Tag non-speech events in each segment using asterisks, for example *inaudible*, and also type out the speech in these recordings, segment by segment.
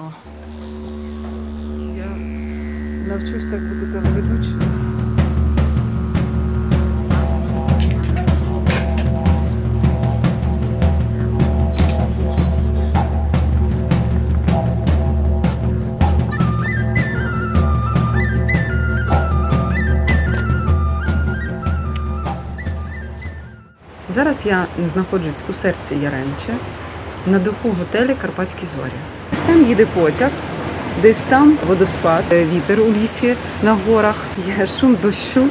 О. Я навчусь так бути телеведучою. Зараз я знаходжусь у серці Яремче на даху готелі Карпатські зорі. Там їде потяг, десь там водоспад, е, вітер у лісі на горах, є шум дощу.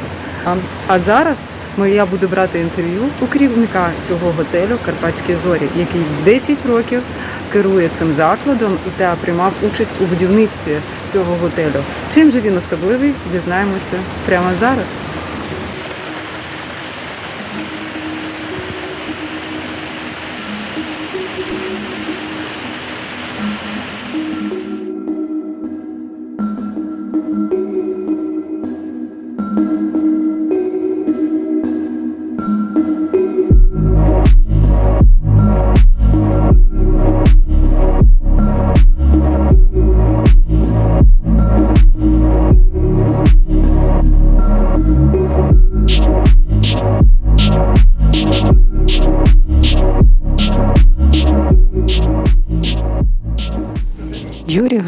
А, зараз я буду брати інтерв'ю у керівника цього готелю Карпатські зорі, який 10 років керує цим закладом та приймав участь у будівництві цього готелю. Чим же він особливий, дізнаємося прямо зараз.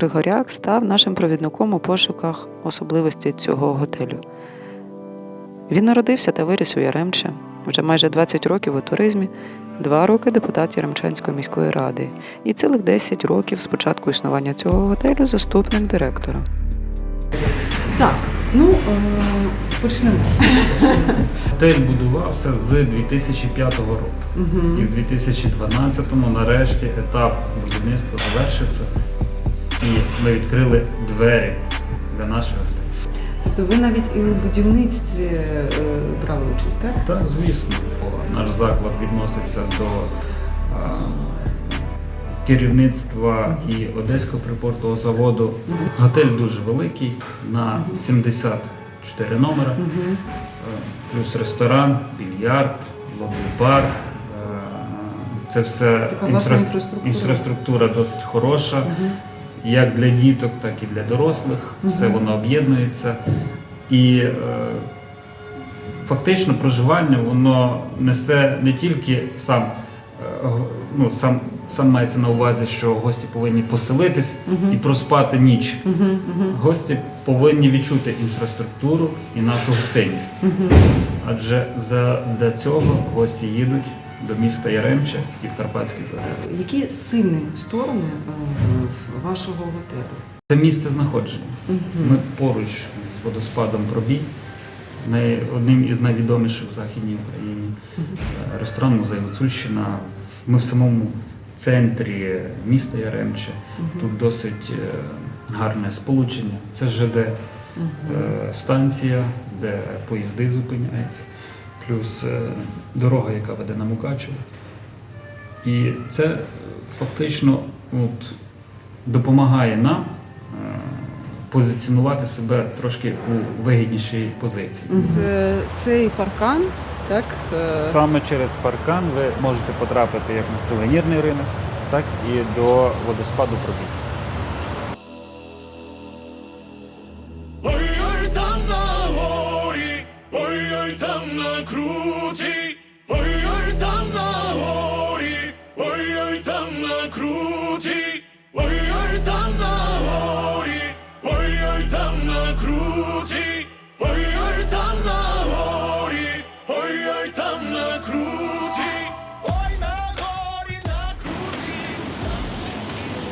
Григоряк став нашим провідником у пошуках особливостей цього готелю. Він народився та виріс у Яремче. Вже майже 20 років у туризмі, два роки депутат Яремчанської міської ради і цілих 10 років з початку існування цього готелю заступник директора. Так, ну е, почнемо. Готель будувався з 2005 року. І в 2012-му нарешті етап будівництва завершився. І ми відкрили двері для наших гостей. Тобто ви навіть і у будівництві е, брали участь, так? Так, звісно, наш заклад відноситься до а, керівництва і Одеського припортового заводу. Готель дуже великий на 74 номера, Угу. Е, плюс ресторан, більярд, лобі-бар. Е, Це все Така власна інфра- інфраструктура. інфраструктура досить хороша, Угу. Як для діток, так і для дорослих. Все воно об'єднується. І е, фактично проживання воно несе не тільки сам, е, ну, сам, сам мається на увазі, що гості повинні поселитись і проспати ніч. Гості повинні відчути інфраструктуру і нашу гостинність. Адже за для цього гості їдуть до міста Яремче і в Карпатські Зорі. Які сильні сторони е, вашого готелю? Це місце знаходження. Угу. Ми поруч з водоспадом Пробій, одним із найвідоміших в Західній Україні. Ресторан музей Гуцульщина. Ми в самому центрі міста Яремче. Тут досить е, гарне сполучення. Це ЖД е, станція, де поїзди зупиняються, плюс е, дорога, яка веде на Мукачево. І це фактично от, допомагає нам е, позиціонувати себе трошки у вигіднішій позиції. Це цей паркан, так? е, Саме через паркан ви можете потрапити як на сувенірний ринок, так і до водоспаду Пробій. Там на горі, ой-ой там на круті, ой-ой там на горі, ой-ой там на круті, ой на горі на круті, там сиділо.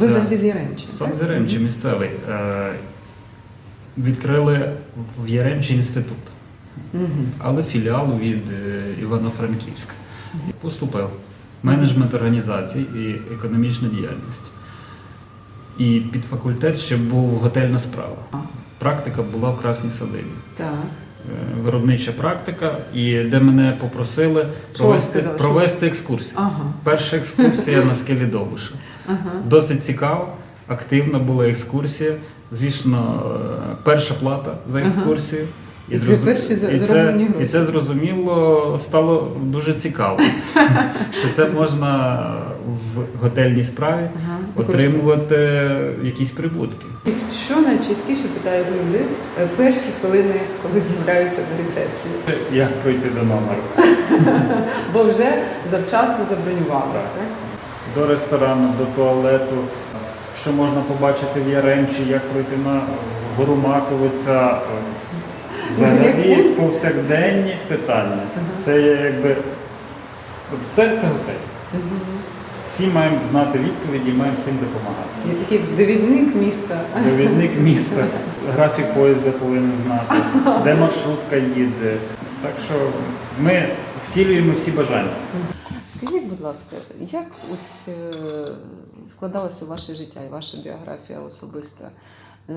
Ви взагалі з Яремчі, Сам з Яремчі місцевий. Е, Відкрили в Яремчі інститут, але філіал від е, Івано-Франківська. Поступив менеджмент організацій і економічна діяльність. І під факультет ще був готельна справа. Практика була в Красній Садибі. Так. Е, Виробнича практика, і де мене попросили провести, сказали? Провести екскурсію. Ага. Перша екскурсія на скелі Довбуша. *laughs* Ага. Досить цікаво, активна була екскурсія. Звісно, е, перша плата за Ага. І це перші і це, гроші. і це зрозуміло стало дуже цікаво, *laughs* що це можна в готельній справі Ага. отримувати якісь прибутки. Що найчастіше питають люди е, перші хвилини, коли з'являються на рецепції? Як пройти до номеру? *laughs* Бо вже завчасно забронювали. Так. Так. До ресторану, до туалету, що можна побачити в Яремчі, як пройти на гору Маковиця. Взагалі повсякденні питання. Це є якби от серце готелю. Всі маємо знати відповіді і маємо всім допомагати. Є такий довідник міста. Довідник міста, *laughs* графік поїзда повинен знати, де маршрутка їде. Так що ми втілюємо всі бажання. Скажіть, будь ласка, як ось е, складалося ваше життя і ваша біографія особиста? Е,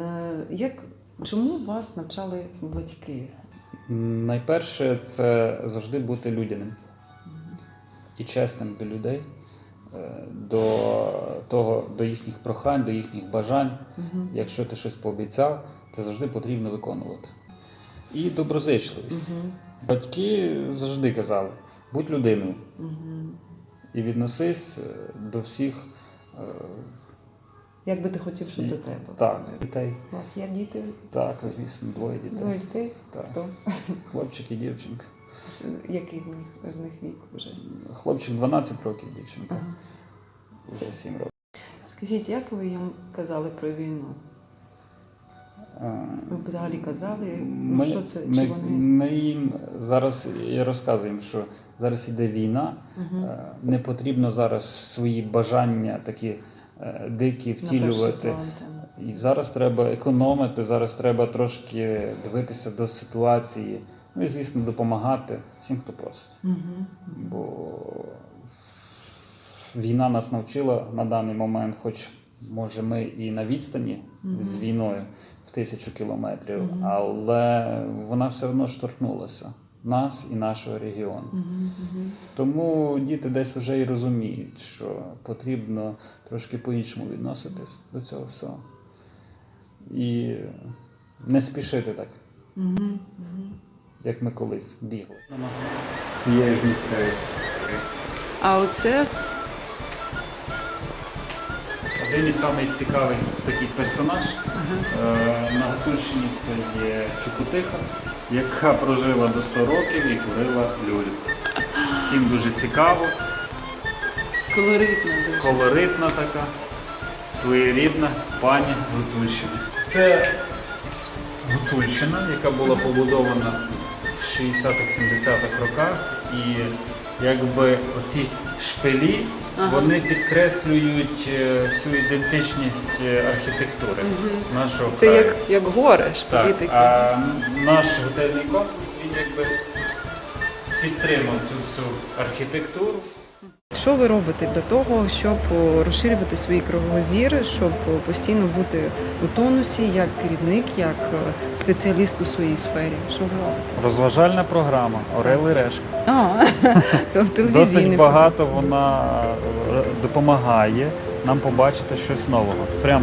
Як, чому вас навчали батьки? Найперше це завжди бути людяним і чесним до людей, е, до того, до їхніх прохань, до їхніх бажань. Мгм. Якщо ти щось пообіцяв, це завжди потрібно виконувати. І доброзичливість. Мгм. Батьки завжди казали: будь людиною Мгм. і відносись е, до всіх е, Як би ти хотів, щоб до тебе? так, дітей. У вас є діти? Так, звісно, двоє дітей. Двоє дітей? Так. Хто? Хлопчик і дівчинка. Який в них, в них вік вже? Хлопчик 12 років, дівчинка Ага. вже 7 років. Скажіть, як ви їм казали про війну? Ви взагалі казали, ну, Ми, що це? ми, Чи вони? ми їм зараз я розказую їм, що зараз іде війна. Е, Не потрібно зараз свої бажання такі дикі втілювати. І зараз треба економити, зараз треба трошки дивитися до ситуації. Ну і звісно, допомагати всім, хто просить. Мгм. Бо війна нас навчила на даний момент, хоч може ми і на відстані Мгм. з війною в тисячу кілометрів, Мгм. але вона все одно шторкнулася нас і нашого регіону. Мгм, мгм. Тому діти десь вже і розуміють, що потрібно трошки по-іншому відноситись до цього всього. І не спішити так, Мгм, мгм. як ми колись бігли. З тієї ж місцевості. А оце Один із самий такий персонаж е, на Гуцульщині це є Чукутиха, яка прожила до 100 років і курила люлю. Всім дуже цікаво, колоритна дуже. колоритна така, своєрідна пані з Гуцульщини. Це Гуцульщина, яка була побудована в 60-70-х роках, і якби оці шпилі. Вони підкреслюють е, всю ідентичність е, архітектури нашого Це краю. як, як гори, шпилі такі. а наш готельний комплекс він якби підтримав цю всю архітектуру. Що ви робите для того, щоб розширювати свій кругозір, щоб постійно бути у тонусі як керівник, як е, спеціаліст у своїй сфері? Що ви робите? Розважальна програма Орел і Решка. А, *laughs* то телевізійний. Досить багато вона е, допомагає нам побачити щось нового. Прям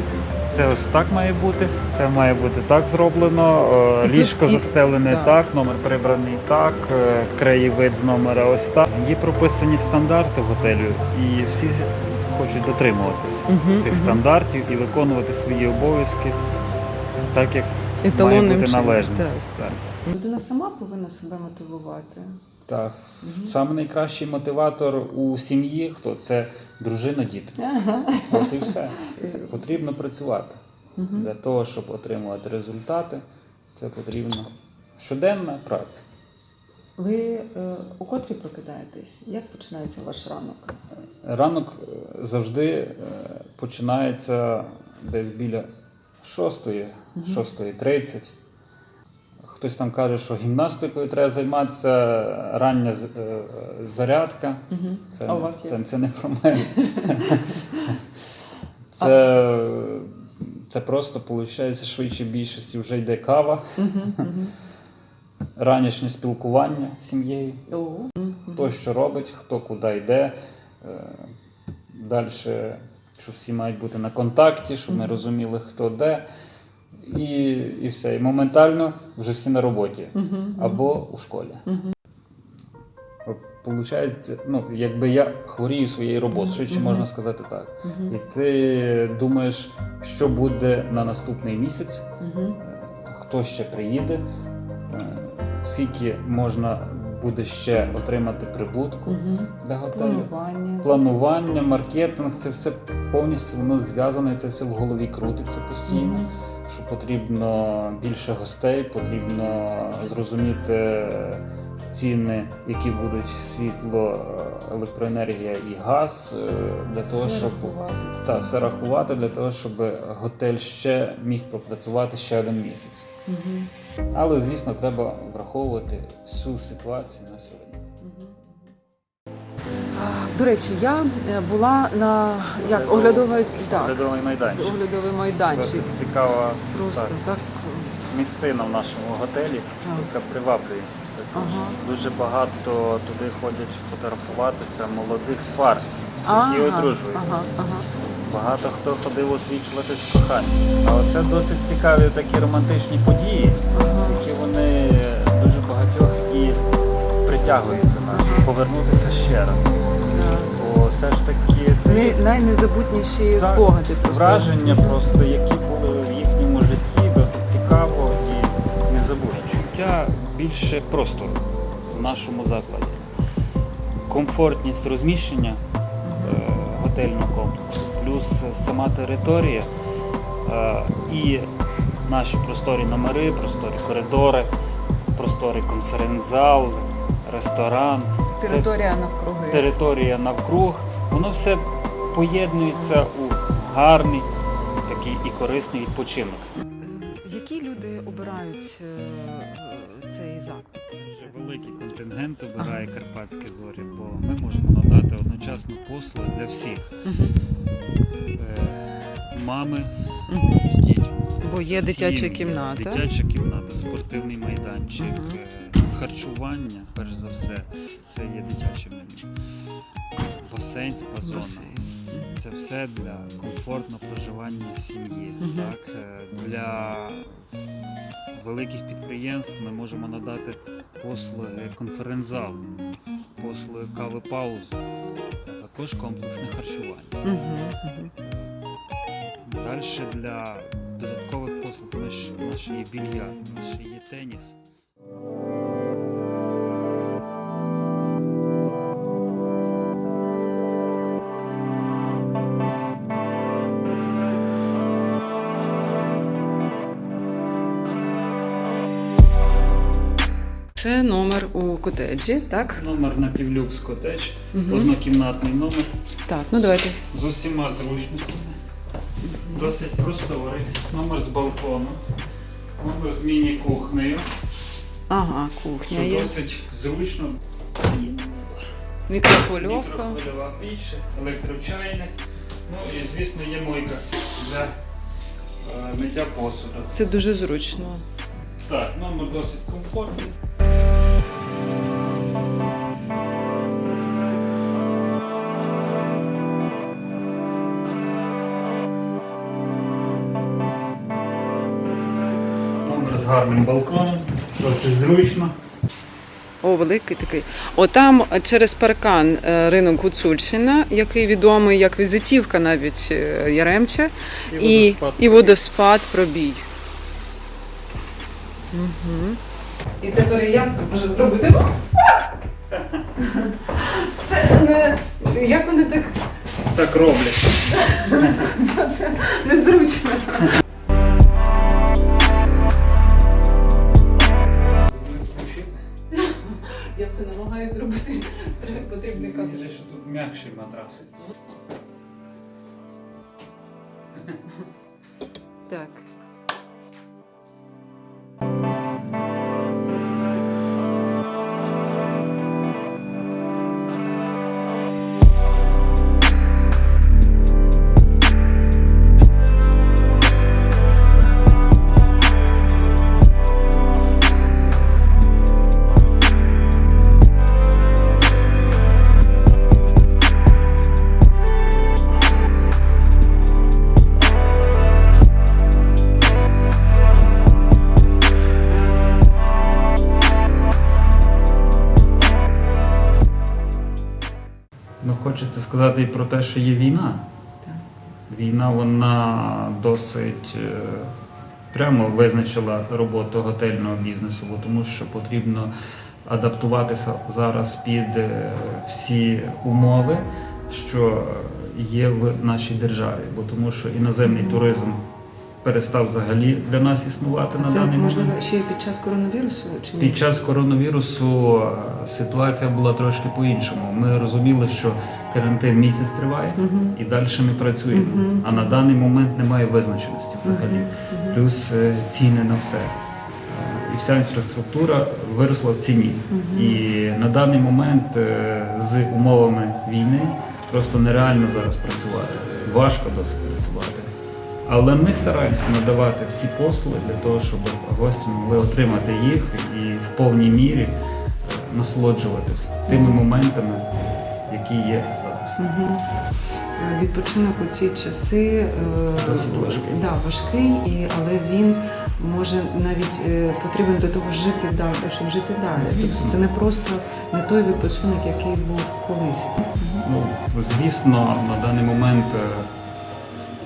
це ось так має бути, це має бути так зроблено, е, ліжко застелене так. номер прибраний так, е, краєвид з номера ось так. Є прописані стандарти в готелю, і всі хочуть дотримуватись Мгм, цих мгм. стандартів і виконувати свої обов'язки так, як має бути належно. Так. Так. Людина сама повинна себе мотивувати. Так, саме найкращий мотиватор у сім'ї хто це дружина, діти. Ага. От і все. Потрібно працювати. Мгм. Для того, щоб отримувати результати, це потрібна щоденна праця. Ви е, у котрій прокидаєтесь? Як починається ваш ранок? Ранок е, завжди е, починається десь біля 6, 6.30. Хтось там каже, що гімнастикою треба займатися, рання е, зарядка. Угу. Це, а у вас є? це, це не про мене. *laughs* Це, це просто, виходить, швидше більшості вже йде кава, Мгм, мгм. Ранішнє спілкування з сім'єю, хто що робить, хто куди йде. Далі, що всі мають бути на контакті, щоб ми розуміли, хто де. і, і все. І моментально вже всі на роботі або у школі. Получається, ну, якби я хворію своєю роботою, Мгм. можна сказати так. І ти думаєш, що буде на наступний місяць, е, хто ще приїде, е, скільки можна буде ще отримати прибутку Мгм. для готелю. Планування. Планування, маркетинг це все повністю воно зв'язане, це все в голові крутиться постійно. Мгм. Що потрібно більше гостей, потрібно зрозуміти ціни, які будуть світло, електроенергія і газ е, для того, Все щоб рахувати, та, все рахувати для того, щоб готель ще міг пропрацювати ще один місяць. Мгм. Але звісно, треба враховувати всю ситуацію на сьогодні. До речі, я е, була на як оглядовий так, Оглядовий майданчик. оглядовий майданчик. Досить цікава Просто так. місцина в нашому готелі, Так. яка приваблює. Також. Ага. Дуже багато туди ходять фотографуватися молодих пар, Ага, які одружуються. Ага, ага. Багато хто ходив освічуватись в коханні. Але це досить цікаві такі романтичні події, які вони дуже багатьох і притягують до нас повернутися ще раз. Бо все ж таки це Най- Найнезабутніші Так, спогади просто. враження, просто які були в їхньому житті, досить цікаво і незабутнє. Чуття більше просто в нашому закладі. Комфортність розміщення готельного комплексу, плюс сама територія е, і наші просторі номери, просторі коридори, просторий конференц-зал, ресторан, це Територія навкруги. територія навкруг, воно все поєднується у гарний такий і корисний відпочинок. Е, Які люди обирають е, цей заклад? Це великий контингент обирає Карпатські зорі, бо ми можемо надати одночасно послуги для всіх Е, мами з дітьми. Бо є дитяча кімната. Дитяча кімната, спортивний майданчик, е, харчування, перш за все, це є дитяче меню. Басейн. Басейн. Це все для комфортного проживання сім'ї. Так? Е, Для великих підприємств ми можемо надати послуги конференц-залу, послуги кави паузу, а також комплексне харчування. Далі для додаткових послуг у нас, у нас ще є більярд, у нас ще є теніс. Це номер у котеджі, так? Номер на півлюкс котедж, Мгм. однокімнатний номер Так, ну давайте. з усіма зручностями. Досить просторий. Номер з балконом, номер з міні-кухнею, Ага, кухня що є. досить зручно. Мікрохвильовка. Мікрохвильова піч, електрочайник. Ну і звісно є мойка для е, миття посуду. Це дуже зручно. Так, номер досить комфортний. Гарним балконом, досить зручно. О, великий такий. О, там через паркан е, ринок Гуцульщина, який відомий як візитівка навіть е, Яремче, і, і водоспад пробій. Угу. І тепер я це можу зробити. *laughs* Це не. Як вони так Так роблять. *laughs* це незручно. Зробити. Потрібний кадр. Каже, що тут м'якший матрас. Так. Сказати і про те, що є війна. Так. Війна вона досить е, прямо визначила роботу готельного бізнесу, бо тому що потрібно адаптуватися зараз під е, всі умови, що є в нашій державі, бо тому що іноземний туризм перестав взагалі для нас існувати на Це даний можливо момент. ще й під час коронавірусу чи ні? Під час коронавірусу е, ситуація була трошки по-іншому. Ми розуміли, що карантин місяць триває Мгм. і далі ми працюємо. Мгм. А на даний момент немає визначеності взагалі. Мгм. Плюс е, ціни на все. Е, І вся інфраструктура виросла в ціні. Мгм. І на даний момент з умовами війни просто нереально зараз працювати. Важко досить працювати. Але ми стараємося надавати всі послуги для того, щоб гості могли отримати їх і в повній мірі е, насолоджуватися тими моментами, які є зараз. Е, Відпочинок у ці часи е, Досить важкий. Да, важкий, і, але він може навіть потрібен для того жити далі, щоб жити далі. Тобто це не просто не той відпочинок, який був колись. Ну, звісно, на даний момент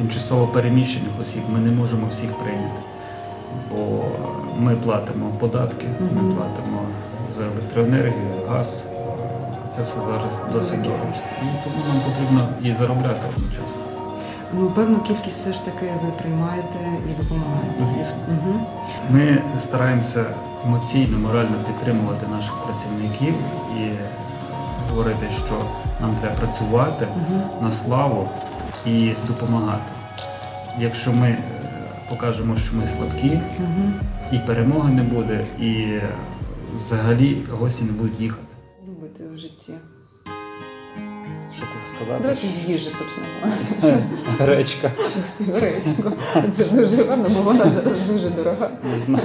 тимчасово переміщених осіб ми не можемо всіх прийняти, бо ми платимо податки, ми платимо за електроенергію, газ. Це все зараз досить дорого. І тому нам потрібно і заробляти одночасно. Ну, певну кількість все ж таки ви приймаєте і допомагаєте. Звісно. Угу. Ми стараємося емоційно, морально підтримувати наших працівників і говорити, що нам треба працювати Угу. на славу і допомагати. Якщо ми е, покажемо, що ми слабкі, Угу. і перемоги не буде, і взагалі гості не будуть їхати. Любите в житті. Що ти сказати? Давайте з їжі почнемо. *laughs* Гречка. Гречку. Це дуже гарно, бо вона зараз дуже дорога. Не знаю,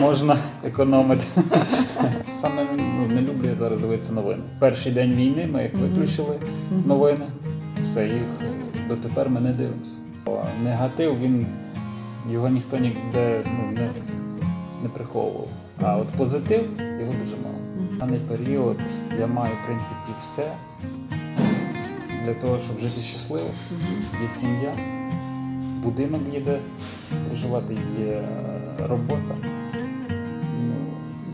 можна економити. Саме ну, не люблю я зараз дивитися новини. Перший день війни ми як виключили новини, все їх дотепер ми не дивимося. Негатив він його ніхто ніде ну, не, не приховував. А от позитив його дуже мало. В даний період я маю в принципі все для того, щоб жити щасливо. Є сім'я, будинок є де проживати, є робота. Ну,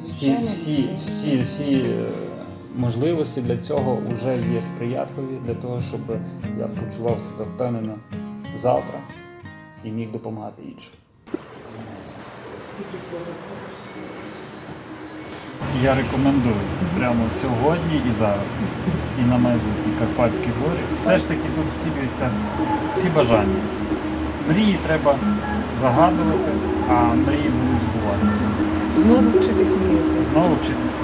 всі, всі, всі, всі е, можливості для цього вже є сприятливі, для того, щоб я почував себе впевнено завтра і міг допомагати іншим. Я рекомендую прямо сьогодні і зараз, і на майбутнє Карпатські зорі. Все ж таки тут втілюються всі бажання. Мрії треба загадувати, а мрії будуть збуватися. Знову вчитись мріяти. Знову вчитися.